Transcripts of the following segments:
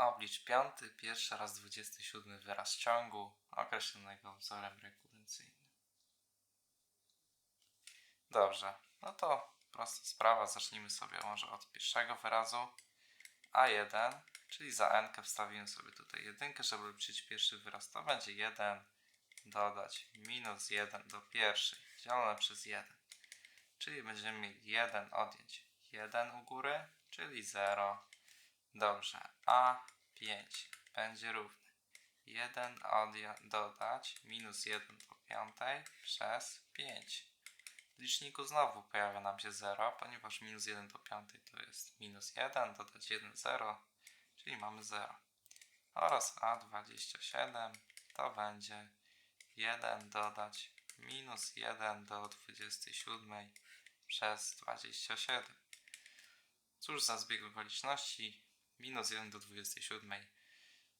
Oblicz piąty, pierwszy raz 27 wyraz ciągu określonego wzorem rekurencyjnym. Dobrze, no to prosta sprawa. Zacznijmy sobie może od pierwszego wyrazu. A1, czyli za n wstawiłem sobie tutaj jedynkę, żeby obliczyć pierwszy wyraz. To będzie 1 dodać minus 1 do pierwszej dzielone przez 1. Czyli będziemy mieli 1 odjąć 1 u góry, czyli 0. Dobrze, A5 będzie równy 1 odja- dodać minus 1 do piątej przez 5. W liczniku znowu pojawia nam się 0, ponieważ minus 1 do piątej to jest minus 1, dodać 1, 0, czyli mamy 0. Oraz A27 to będzie 1 dodać minus 1 do 27 przez 27. Cóż za zbieg okoliczności, minus 1 do 27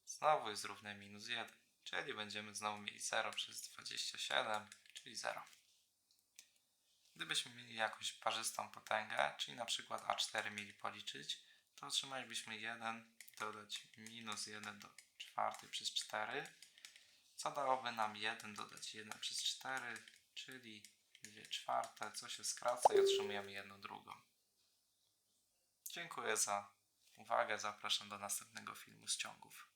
znowu jest równe minus 1, czyli będziemy znowu mieli 0 przez 27, czyli 0. Gdybyśmy mieli jakąś parzystą potęgę, czyli na przykład A4 mieli policzyć, to otrzymalibyśmy 1 dodać minus 1 do czwartej przez 4, co dałoby nam 1 dodać 1 przez 4, czyli 2 czwarte, co się skraca i otrzymujemy 1 drugą. Dziękuję za uwagę, zapraszam do następnego filmu z ciągów.